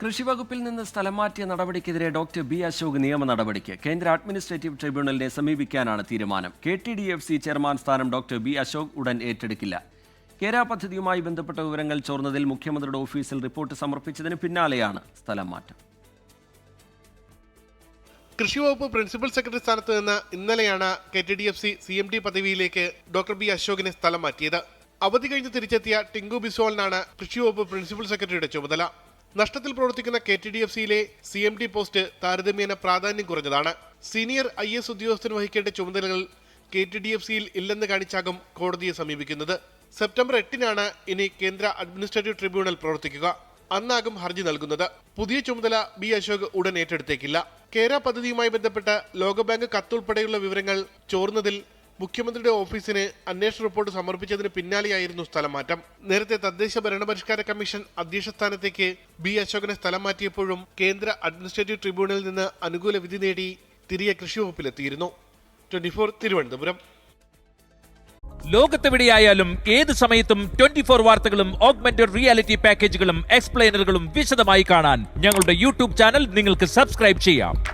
കൃഷിവകുപ്പിൽ നിന്ന് സ്ഥലം മാറ്റിയ നടപടിക്കെതിരെ ഡോക്ടർ ബി അശോക് നിയമ നടപടിക്ക് കേന്ദ്ര അഡ്മിനിസ്ട്രേറ്റീവ് ട്രിബ്യൂണലിനെ സമീപിക്കാനാണ് തീരുമാനം. K T D F C chairman സ്ഥാനം ഡോക്ടർ ബി അശോക് ഉടൻ ഏറ്റെടുക്കില്ല. കേര പദ്ധതിയുമായി ബന്ധപ്പെട്ട വിവരങ്ങൾ ചോർന്നതിൽ മുഖ്യമന്ത്രിയുടെ ഓഫീസിൽ റിപ്പോർട്ട് സമർപ്പിച്ചതിന് പിന്നാലെയാണ് സ്ഥലം മാറ്റം. കൃഷിവകുപ്പ് പ്രിൻസിപ്പൽ സെക്രട്ടറി സ്ഥാനത്ത് നിന്ന് ഇന്നലെയാണ് K T D F C C M D പദവിയിലേക്ക് ഡോക്ടർ ബി അശോകിനെ സ്ഥലം മാറ്റിയത്. അവധി കഴിഞ്ഞ് തിരിച്ചെത്തിയ ടിങ്കു ബിസോളിനാണ് കൃഷിവകുപ്പ് പ്രിൻസിപ്പൽ സെക്രട്ടറിയുടെ ചുമതല. നഷ്ടത്തിൽ പ്രവർത്തിക്കുന്ന കെ ടി ഡി എഫ് സിയിലെ സി എം ഡി പോസ്റ്റ് താരതമ്യേന പ്രാധാന്യം കുറഞ്ഞതാണ്. സീനിയർ ഐ എസ് ഉദ്യോഗസ്ഥൻ വഹിക്കേണ്ട ചുമതലകൾ കെ ടി ഡി എഫ് സിയിൽ ഇല്ലെന്ന് കാണിച്ചാകും കോടതിയെ സമീപിക്കുന്നത്. സെപ്റ്റംബർ എട്ടിനാണ് ഇനി കേന്ദ്ര അഡ്മിനിസ്ട്രേറ്റീവ് ട്രിബ്യൂണൽ പ്രവർത്തിക്കുക. അന്നാകും ഹർജി നൽകുന്നത്. പുതിയ ചുമതല ബി അശോക് ഉടൻ ഏറ്റെടുത്തേക്കില്ല. കേര പദ്ധതിയുമായി ബന്ധപ്പെട്ട് ലോകബാങ്ക് കത്തുൾപ്പെടെയുള്ള വിവരങ്ങൾ ചോർന്നതിൽ മുഖ്യമന്ത്രിയുടെ ഓഫീസിന് അന്വേഷണ റിപ്പോർട്ട് സമർപ്പിച്ചതിന് പിന്നാലെയായിരുന്നു സ്ഥലം മാറ്റം നേരത്തെ തദ്ദേശ ഭരണപരിഷ്കാര കമ്മീഷൻ അധ്യക്ഷ സ്ഥാനത്തേക്ക് ബി അശോകനെ സ്ഥലം മാറ്റിയപ്പോഴും കേന്ദ്ര അഡ്മിനിസ്ട്രേറ്റീവ് ട്രിബ്യൂണലിൽ നിന്ന് അനുകൂല വിധി നേടി തിരികെ കൃഷി വകുപ്പിലെത്തിയിരുന്നു. തിരുവനന്തപുരം. ലോകത്തെവിടെയായാലും ഏത് സമയത്തും ട്വന്റി ഫോർ വാർത്തകളും ഓഗ്മെന്റഡ് റിയാലിറ്റി പാക്കേജുകളും എക്സ്പ്ലെയിനറുകളും വിശദമായി കാണാൻ ഞങ്ങളുടെ യൂട്യൂബ് ചാനൽ നിങ്ങൾക്ക് സബ്സ്ക്രൈബ് ചെയ്യാം.